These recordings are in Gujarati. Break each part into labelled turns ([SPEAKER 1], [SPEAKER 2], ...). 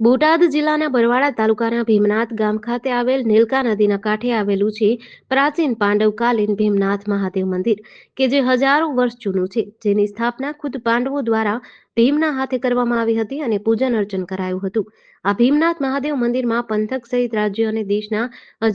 [SPEAKER 1] બોટાદ જિલ્લાના બરવાડા તાલુકાના ભીમનાથ ગામ ખાતે આવેલ નીલકા નદીના કાંઠે આવેલું છે પ્રાચીન પાંડવકાલીન ભીમનાથ મહાદેવ મંદિર, કે જે હજારો વર્ષ જૂનું છે. જેની સ્થાપના ખુદ પાંડવો દ્વારા ભીમના હાથે કરવામાં આવી હતી અને પૂજન અર્ચન કરાયું હતું. આ ભીમનાથ મહાદેવ મંદિરમાં પંથક સહિત રાજ્ય અને દેશના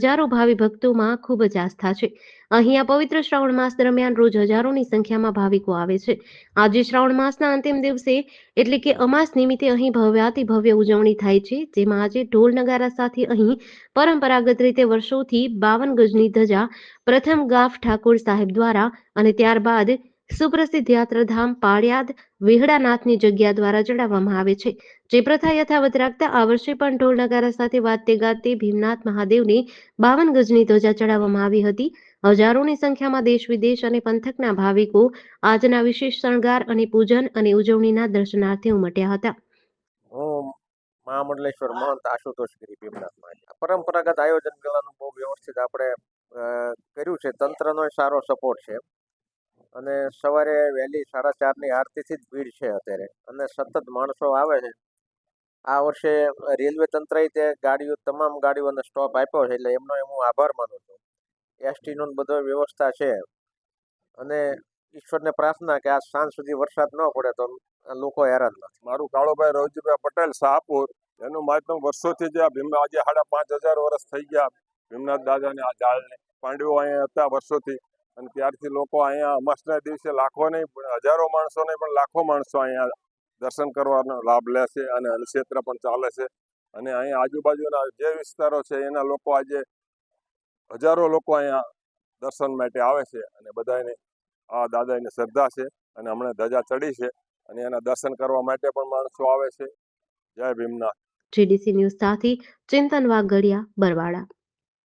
[SPEAKER 1] હજારો ભાવિ ભક્તોમાં ખૂબ જ આસ્થા છે. અહીંયા પવિત્ર શ્રાવણ માસ દરમિયાન રોજ હજારોની સંખ્યામાં ભાવિકો આવે છે. આજે શ્રાવણ માસના અંતિમ દિવસે એટલે કે અમાસ નિમિત્તે અહીં ભવ્યાતિ ભવ્ય ઉજવણી થાય છે, જેમાં આજે ઢોલ નગારા સાથે અહીં પરંપરાગત રીતે વર્ષોથી બાવન ગજની ધજા પ્રથમ ગાફ ઠાકોર સાહેબ દ્વારા અને ત્યારબાદ સુપ્રસિદ્ધ યાત્રાધામ પાળિયાદ વિહડાનાથની જગ્યા દ્વારા ચડાવવામાં આવે છે. જે પ્રથા યથાવત રાખતા આ વર્ષે પણ ઢોલ નગારા સાથે વાજતે ગાજતે ભીમનાથ મહાદેવની બાવન ગજની ધ્વજા ચડાવવામાં આવી હતી. હજારોની સંખ્યામાં દેશ વિદેશ અને પંથકના ભાવિકો આજના વિશેષ શણગાર અને પૂજન અને ઉજવણીના દર્શનાર્થે ઉમટ્યા હતા.
[SPEAKER 2] મહામંડલેશ્વર મહંત આશુતોષ ગિરી ભીમનાથ મહાદેવ પરંપરાગત આયોજન પેલાનું બહુ વ્યવસ્થિત આપણે કર્યું છે. તંત્રનો સારો સપોર્ટ છે. અને સવારે વહેલી સાડા ચારની આરતીથી જ ભીડ છે અત્યારે. અને સતત માણસો આવે છે. આ વર્ષે રેલવે તંત્રએ તે ગાડીઓ, તમામ ગાડીઓને સ્ટોપ આપ્યો છે એટલે એમનો હું આભાર માનું છું. એસટીનો બધો વ્યવસ્થા છે. અને ઈશ્વરને પ્રાર્થના કે આ સાંજ સુધી વરસાદ ન પડે તો લોકો હેરાન નથી
[SPEAKER 3] મારું કાળોભાઈ રવજીભાઈ પટેલ શાહપુર એનું માધ્યમ વર્ષોથી જે આ ભીમ આજે સાડા પાંચ હજાર વર્ષ થઈ ગયા ભીમનાથ દાદાને, આ ઝાડને. પાંડવો અહીંયા હતા વર્ષોથી. અને ત્યારથી લોકો અહીંયા અમાસના દિવસે લાખો નહીં, પણ હજારો માણસો નહીં, પણ લાખો માણસો અહીંયા દર્શન કરવાનો લાભ લે છે અને હલક્ષેત્ર પણ ચાલે છે. અને અહીંયા આજુબાજુના જે વિસ્તારો છે, એના લોકો આજે હજારો લોકો અહીંયા દર્શન માટે આવે છે અને બધાને આ દાદાની શ્રદ્ધા છે અને હમણાં ધજા ચડી છે અને એના દર્શન કરવા માટે પણ માણસો આવે છે. જય ભીમનાથ.
[SPEAKER 1] જીડીસી ન્યૂઝ સાથે ચિંતન વાઘડિયા બરવાડા